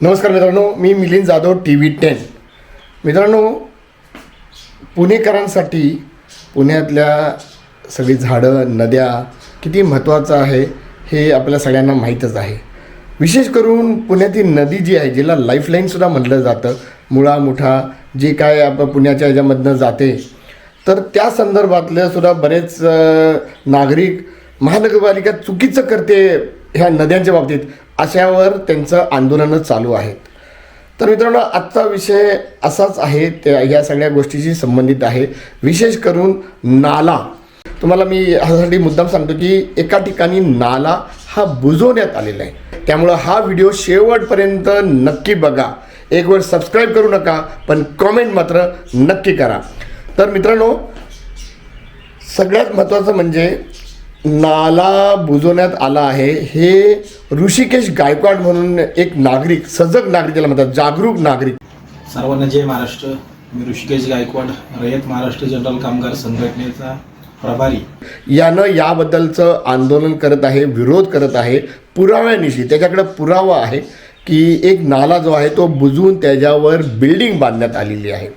नमस्कार मित्रांनो मी Milind Jadhav T V ten. मित्रांनो पुणेकरांसाठी पुण्यातल्या सगळी झाडं नद्या किती महत्त्वाचं आहे हे आपल्या सगळ्यांना माहीतच आहे. विशेष करून पुण्यातील नदी जी आहे जिला लाईफलाईनसुद्धा म्हटलं जातं. मुळा मुठा जे काय आप पुण्याच्या ह्याच्यामधनं जाते तर त्या संदर्भातल्यासुद्धा बरेच नागरिक महानगरपालिका चुकीचं करते ह्या नद्यांच्या बाबतीत अशावर त्यांचं आंदोलनं चालू आहेत. तर मित्रांनो आजचा विषय असाच आहे. त्या या सगळ्या गोष्टीशी संबंधित आहे. विशेष करून नाला. तुम्हाला मी ह्यासाठी मुद्दाम सांगतो की एका ठिकाणी नाला हा बुजवण्यात आलेला आहे. त्यामुळं हा व्हिडिओ शेवटपर्यंत नक्की बघा. एक वेळ सबस्क्राईब करू नका पण कॉमेंट मात्र नक्की करा. तर मित्रांनो सगळ्यात महत्त्वाचं म्हणजे नाला बुजवण्यात आला आहे. हे ऋषिकेश गायकवाड म्हणून एक नागरिक सजग नागरिक ज्याला म्हणतात जागरूक नागरिक. सर्वांना जय महाराष्ट्र. मी ऋषिकेश गायकवाड रयत महाराष्ट्र जनरल कामगार संघटनेचा प्रभारी. यानं याबद्दलचं आंदोलन करत आहे विरोध करत आहे पुराव्यानिशी त्याच्याकडे पुरावा आहे की एक नाला जो आहे तो बुजवून त्याच्यावर बिल्डिंग बांधण्यात आलेली आहे.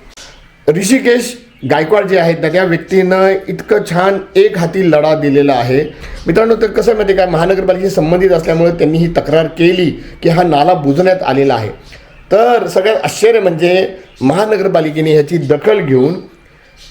ऋषिकेश गायकवाड जे आहेत ना त्या व्यक्तीनं इतकं छान एक हाती लढा दिलेला आहे. मित्रांनो तर कसं आहे माहिती आहे काय महानगरपालिकेशी संबंधित असल्यामुळे त्यांनी ही तक्रार केली की हा नाला बुजण्यात आलेला आहे. तर सगळ्यात आश्चर्य म्हणजे महानगरपालिकेने ह्याची दखल घेऊन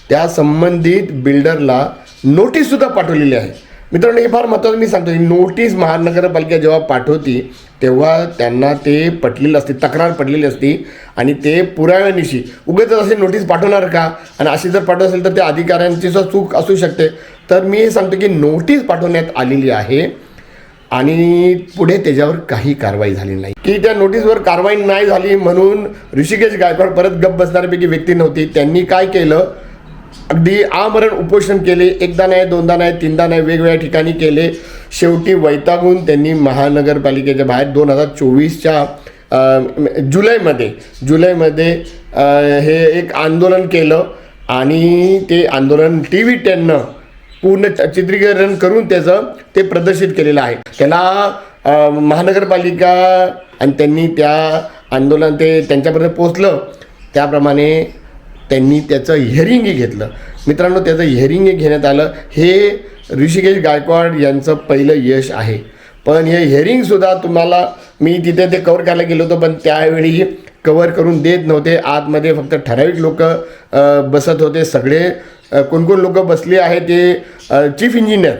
त्या संबंधित बिल्डरला नोटीससुद्धा पाठवलेली आहे. मित्रांनो हे फार महत्त्वाचं मी सांगतो. ही नोटीस महानगरपालिका जेव्हा पाठवती तेव्हा त्यांना ते पटलेलं असते तक्रार पडलेली असती आणि ते पुराव्यानिशी उगेच असे नोटीस पाठवणार का? आणि अशी जर पाठवत असेल तर त्या अधिकाऱ्यांची सुद्धा चूक असू शकते. तर मी हे सांगतो की नोटीस पाठवण्यात आलेली आहे आणि पुढे त्याच्यावर काही कारवाई झाली नाही. की त्या नोटीसवर कारवाई नाही झाली म्हणून ऋषिकेश गायकवाड परत गप्प बसणाऱ्यापैकी व्यक्ती नव्हती. त्यांनी काय केलं? अगदी आमरण उपोषण केले एकदा नाही दोनदा नाही तीनदा नाही वेगवेगळ्या ठिकाणी केले. शेवटी वैतागून त्यांनी महानगरपालिकेच्या बाहेर दोन हजार चोवीसच्या जुलैमध्ये जुलैमध्ये हे एक आंदोलन केलं आणि ते आंदोलन टी व्ही टेननं पूर्ण चित्रीकरण करून त्याचं ते प्रदर्शित केलेलं आहे. त्याला महानगरपालिका आणि त्यांनी त्या आंदोलन ते त्यांच्यापर्यंत पोचलं त्याप्रमाणे त्यांनी त्याचं हिअरिंगही घेतलं. मित्रांनो त्याचं हिअरिंगही घेण्यात आलं. हे ऋषिकेश गायकवाड यांचं पहिलं यश आहे. पण हे हिअरिंगसुद्धा तुम्हाला मी तिथे ते कवर करायला गेलो होतो पण त्यावेळी कवर करून देत नव्हते. आतमध्ये फक्त ठराविक लोक बसत होते. सगळे कोणकोण लोक बसले आहे ते चीफ इंजिनियर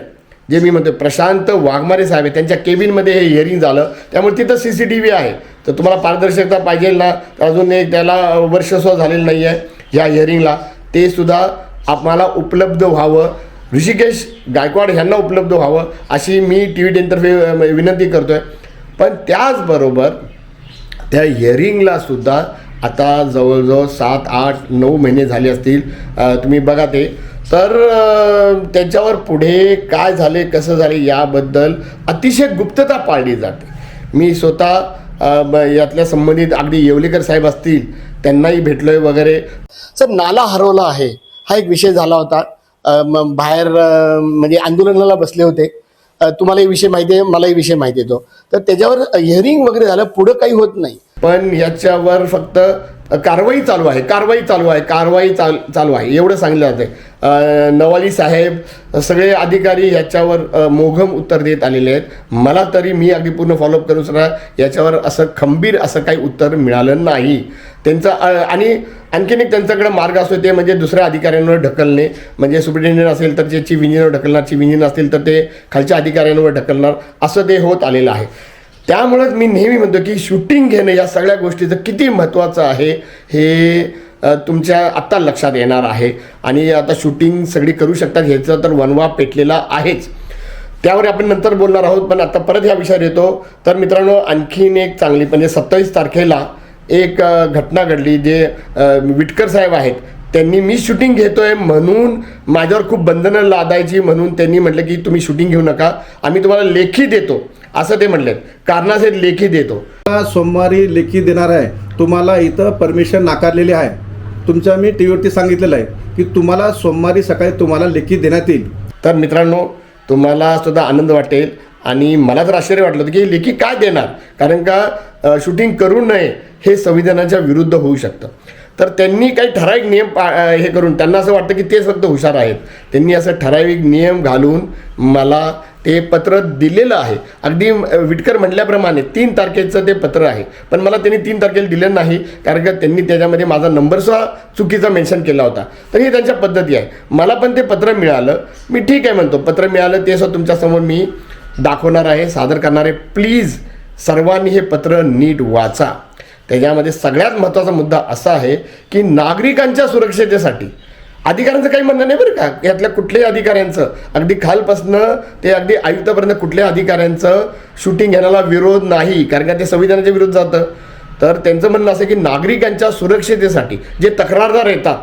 जे मी म्हणतो प्रशांत वाघमारे साहेब आहे त्यांच्या केबिनमध्ये हे हिअरिंग झालं. त्यामुळे तिथं सी सी टी व्ही आहे. तर तुम्हाला पारदर्शकता पाहिजे ना. तर अजून एक त्याला वर्षस्व झालेलं नाही आहे ह्या इयरिंगला ते सुद्धा आम्हाला उपलब्ध व्हावं. ऋषिकेश गायकवाड ह्यांना उपलब्ध व्हावं अशी मी टी व्ही टेनतर्फे विनंती करतो आहे पण त्याचबरोबर त्या हिअरिंगला सुद्धा आता जवळजवळ सात आठ नऊ महिने झाले असतील तुम्ही बघा ते. तर त्याच्यावर पुढे काय झाले कसं झाले याबद्दल अतिशय गुप्तता पाळली जाते. मी स्वतः यातल्या संबंधित अगदी येवलेकर साहेब असतील त्यांनाही भेटलोय वगैरे. सर नाला हरवला आहे. हा एक विषय झाला होता. बाहेर म्हणजे आंदोलनाला बसले होते. तुम्हाला हे विषय माहिती आहे मलाही विषय माहिती येतो तर त्याच्यावर हिअरिंग वगैरे झालं पुढं काही होत नाही. पण याच्यावर फक्त कारवाई चालू आहे कारवाई चालू आहे कारवाई चाल चालू आहे. एवढं सांगितलं जाते नवाली साहेब सगळे अधिकारी याच्यावर मोघम उत्तर देत आलेले आहेत. मला तरी मी अगदी पूर्ण फॉलोअप करू सुद्धा याच्यावर असं खंबीर असं काही उत्तर मिळालं नाही. त्यांचं आणि आणखीन एक त्यांच्याकडे मार्ग असतो ते म्हणजे दुसऱ्या अधिकाऱ्यांवर ढकलणे. म्हणजे सुप्रिटेंडेंट असेल तर जे चीफ इंजिनियर ढकलणार चीफ इंजिनियर असतील तर ते खालच्या अधिकाऱ्यांवर ढकलणार. असं ते होत आलेलं आहे. त्यामुळेच मी नेहमी म्हणतो की शूटिंग घेणं या सगळ्या गोष्टीचं किती महत्त्वाचं आहे हे तुमच्या आत्ता लक्षात येणार आहे. आणि आता शूटिंग सगळी करू शकतात ह्याचा तर वनवा पेटलेला आहेच. त्यावर आपण नंतर बोलणार आहोत पण आता परत ह्या विषयावर येतो. तर मित्रांनो आणखीन एक चांगली म्हणजे सत्तावीस तारखेला एक घटना घडली जे विटकर साहेब आहेत त्यांनी मी शूटिंग घेतोय म्हणून माझ्यावर खूप बंधनं लादायची म्हणून त्यांनी म्हटलं की तुम्ही शूटिंग घेऊ नका. आम्ही तुम्हाला लेखी देतो. असं ते म्हणलेत. कारणासहित लेखी देतो. सोमवारी लेखी देणार आहे. तुम्हाला इथं परमिशन नाकारलेली आहे. तुमच्या मी टी व्हीवरती सांगितलेलं आहे की तुम्हाला सोमवारी सकाळी तुम्हाला लेखी देण्यात येईल. तर मित्रांनो तुम्हाला सुद्धा आनंद वाटेल आणि मला तर आश्चर्य वाटलं होतं की लेखी काय देणार? कारण का शूटिंग करू नये हे संविधानाच्या विरुद्ध होऊ शकतं. तर त्यांनी काही ठराविक नियम पा हे करून त्यांना असं वाटतं की तेच फक्त हुशार आहेत. त्यांनी असं ठराविक नियम घालून मला ते पत्र दिलेलं आहे. अगदी विटकर म्हटल्याप्रमाणे तीन तारखेचं ते पत्र आहे. पण मला त्यांनी तीन तारखेला दिलं नाही कारण का त्यांनी त्याच्यामध्ये माझा नंबरसुद्धा चुकीचा मेन्शन केला होता. तर ही त्यांच्या पद्धती आहे. मला पण ते पत्र मिळालं. मी ठीक आहे म्हणतो. पत्र मिळालं ते सुद्धा तुमच्यासमोर मी दाखवणार आहे सादर करणार आहे. प्लीज सर्वांनी हे पत्र नीट वाचा. त्याच्यामध्ये सगळ्यात महत्त्वाचा मुद्दा असा आहे की नागरिकांच्या सुरक्षेतेसाठी अधिकाऱ्यांचं काही म्हणणं नाही बरं का. यातल्या कुठल्याही अधिकाऱ्यांचं. अगदी खालपासनं ते अगदी आयुक्तापर्यंत कुठल्याही अधिकाऱ्यांचं शूटिंग घेण्याला विरोध नाही. कारण का ते संविधानाच्या विरोध जातं. तर त्यांचं म्हणणं असं की नागरिकांच्या सुरक्षितेसाठी जे तक्रारदार येतात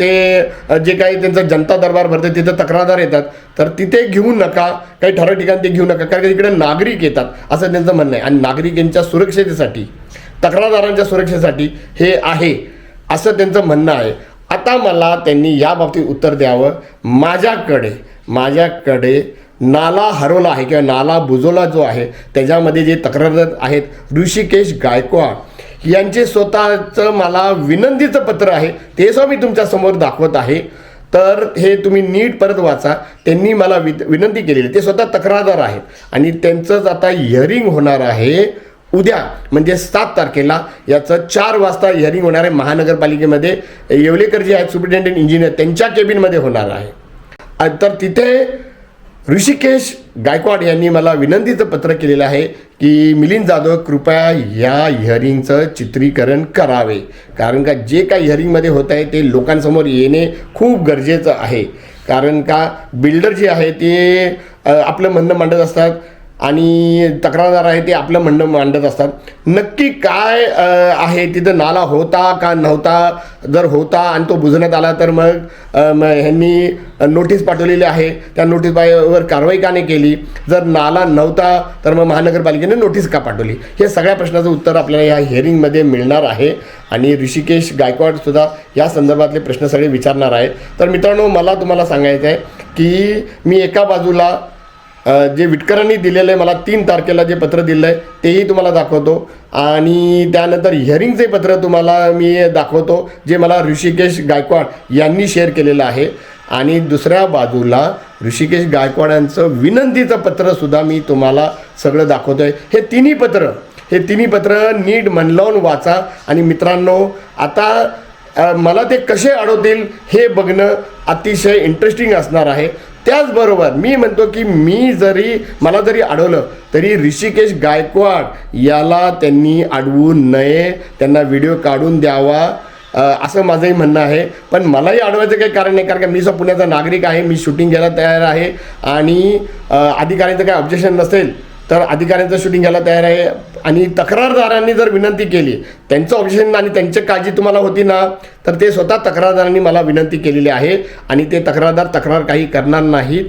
ते जे काही त्यांचं जनता दरबार भरते तिथं तक्रारदार येतात. तर तिथे घेऊ नका. काही ठराव ठिकाणी ते घेऊ नका. कारण का तिकडे नागरिक येतात. असं त्यांचं म्हणणं आहे. आणि नागरिकांच्या सुरक्षतेसाठी तक्रारदारांच्या सुरक्षेसाठी हे आहे. असं त्यांचं म्हणणं आहे. आता मला त्यांनी याबाबतीत उत्तर द्यावं. माझ्याकडे माझ्याकडे नाला हरवला आहे किंवा नाला बुजवला जो आहे त्याच्यामध्ये जे तक्रारदार आहेत ऋषिकेश गायकवाड. यांचे स्वतःचं मला विनंतीचं पत्र आहे ते सुद्धा मी तुमच्यासमोर दाखवत आहे. तर हे तुम्ही नीट परत वाचा. त्यांनी मला वि विनंती केलेली ते स्वतः तक्रारदार आहेत. आणि त्यांचंच आता हिअरिंग होणार आहे. उद्या म्हणजे सात तारखेला याचं चार वाजता हिअरिंग होणार आहे महानगरपालिकेमध्ये. येवलेकर जे आहेत सुप्रिटेंडेंट इंजिनियर त्यांच्या केबिनमध्ये होणार आहे. तर तिथे ऋषिकेश गायकवाड यांनी मला विनंतीचं पत्र केलेलं आहे की मिलिंद जाधव कृपया या हिअरिंगचं चित्रीकरण करावे. कारण का जे काही हिअरिंगमध्ये होत आहे ते लोकांसमोर येणे खूप गरजेचं आहे. कारण का बिल्डर जे आहे ते आपलं म्हणणं मांडत असतात आणि तक्रारदार आहे ते आपलं म्हणणं मांडत असतात. नक्की काय आहे? तिथं नाला होता का नव्हता? जर होता आणि तो बुजण्यात आला तर मग ह्यांनी नोटीस पाठवलेली आहे. त्या नोटीसवर कारवाई का नाही केली? जर नाला नव्हता तर मग महानगरपालिकेने नोटीस का पाठवली? हे सगळ्या प्रश्नाचं उत्तर आपल्याला या हिअरिंगमध्ये मिळणार आहे. आणि ऋषिकेश गायकवाडसुद्धा या संदर्भातले प्रश्न सगळे विचारणार आहेत तर मित्रांनो मला तुम्हाला सांगायचं आहे की मी एका बाजूला जे विटकरांनी दिलेलं आहे मला तीन तारखेला जे पत्र दिलं आहे तेही तुम्हाला दाखवतो. आणि त्यानंतर हिअरिंगचे पत्र तुम्हाला मी दाखवतो जे मला ऋषिकेश गायकवाड यांनी शेअर केलेलं आहे. आणि दुसऱ्या बाजूला ऋषिकेश गायकवाडांचं विनंतीचं पत्रसुद्धा मी तुम्हाला सगळं दाखवतो आहे हे तिन्ही पत्र हे तिन्ही पत्र नीट मन लावून वाचा. आणि मित्रांनो आता मला ते कसे अडवतील हे बघणं अतिशय इंटरेस्टिंग असणार आहे. त्याचबरोबर मी म्हणतो की मी जरी मला जरी अडवलं तरी ऋषिकेश गायकवाड याला त्यांनी अडवू नये त्यांना व्हिडिओ काढून द्यावा असं माझंही म्हणणं आहे. पण मलाही अडवायचं काही कारण नाही कारण का मी सुद्धा पुण्याचा नागरिक आहे मी शूटिंग घ्यायला तयार आहे आणि अधिकाऱ्यांचं काही ऑब्जेक्शन नसेल तर अधिकाऱ्यांचं शूटिंग घ्यायला तयार आहे. आणि तक्रारदारांनी जर विनंती केली त्यांचं ऑब्जेक्शन आणि त्यांची काळजी तुम्हाला होती ना तर ते स्वतः तक्रारदारांनी मला विनंती केलेली आहे आणि ते तक्रारदार तक्रार काही करणार नाहीत.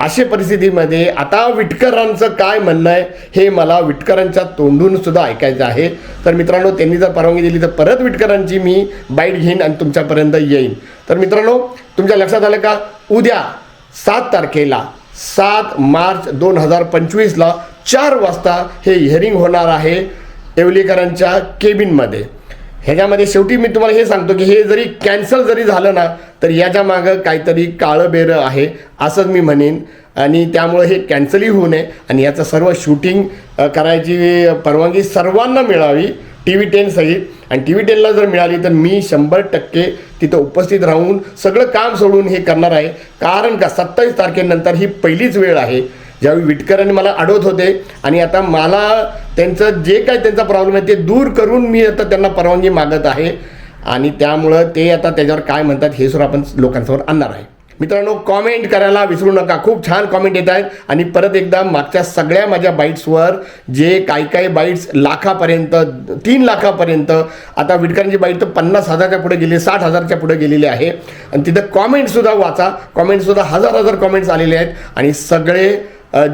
अशा परिस्थितीमध्ये आता विटकरांचं काय म्हणणं आहे हे मला विटकरांच्या तोंडून सुद्धा ऐकायचं आहे. तर मित्रांनो त्यांनी जर परवानगी दिली तर परत विटकरांची मी बाईट घेईन आणि तुमच्यापर्यंत येईन. तर मित्रांनो तुमच्या लक्षात आलं का? उद्या सात तारखेला सात मार्च दोन हजार पंचवीसला चार वाजता हे हिअरिंग होणार आहे येवलेकरांच्या केबिनमध्ये. ह्याच्यामध्ये शेवटी मी तुम्हाला हे सांगतो की हे जरी कॅन्सल जरी झालं ना तर याच्या मागं काहीतरी काळं बेरं आहे असंच मी म्हणेन. आणि त्यामुळे हे कॅन्सलही होऊ नये. आणि याचं सर्व शूटिंग करायची परवानगी सर्वांना मिळावी. टी व्ही टेन सही. आणि टी व्ही टेनला जर मिळाली तर मी शंभर टक्के तिथं उपस्थित राहून सगळं काम सोडून हे करणार आहे. कारण का सत्तावीस तारखेनंतर ही पहिलीच वेळ आहे. ज्यावेळी विटकरांनी मला अडवत होते आणि आता मला त्यांचं जे काय त्यांचा प्रॉब्लेम आहे ते दूर करून मी आता त्यांना परवानगी मागत आहे. आणि त्यामुळं ते आता त्याच्यावर काय म्हणतात हे सुद्धा आपण लोकांसमोर आणणार आहे. मित्रांनो कॉमेंट करायला विसरू नका. खूप छान कॉमेंट येत आहेत. आणि परत एकदा मागच्या सगळ्या माझ्या बाईट्सवर जे काही काही बाईट्स लाखापर्यंत तीन लाखापर्यंत आता विटकरांची बाईट तर पन्नास हजारच्या पुढे गेली साठ हजारच्या पुढे गेलेली आहे. आणि तिथं कॉमेंटसुद्धा वाचा. कॉमेंटसुद्धा हजार हजार कॉमेंट्स आलेले आहेत. आणि सगळे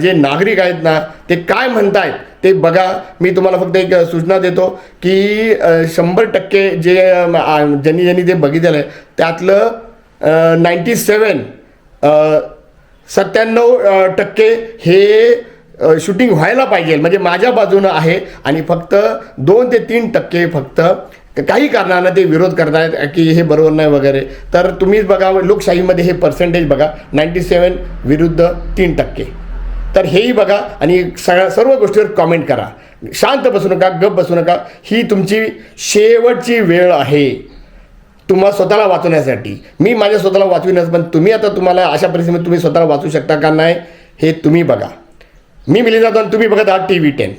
जे नागरिक आहेत ना ते काय म्हणतायत ते बघा. मी तुम्हाला फक्त एक सूचना देतो की शंभर टक्के जे ज्यांनी ज्यांनी ते बघितलेलं आहे त्यातलं नाईंटी सेवन सत्त्याण्णव टक्के हे शूटिंग व्हायला पाहिजे. म्हणजे माझ्या बाजूनं आहे आणि फक्त दोन ते तीन टक्के फक्त काही कारणानं ते विरोध करतायत की हे बरोबर नाही वगैरे. तर तुम्हीच बघा लोकशाहीमध्ये हे पर्सेंटेज बघा नाईन्टी सेवन विरुद्ध तीन टक्के. तर हेही बघा आणि सगळ्या सर्व गोष्टीवर कॉमेंट करा. शांत बसू नका गप बसू नका. ही तुमची शेवटची वेळ आहे. तुम्हाला स्वतःला वाचवण्यासाठी. मी माझ्या स्वतःला वाचविण्यास पण तुम्ही आता तुम्हाला अशा परिस्थितीमध्ये तुम्ही स्वतःला वाचू शकता का नाही हे तुम्ही बघा. मी मिली जातो आणि तुम्ही बघत आहात टी व्ही टेन.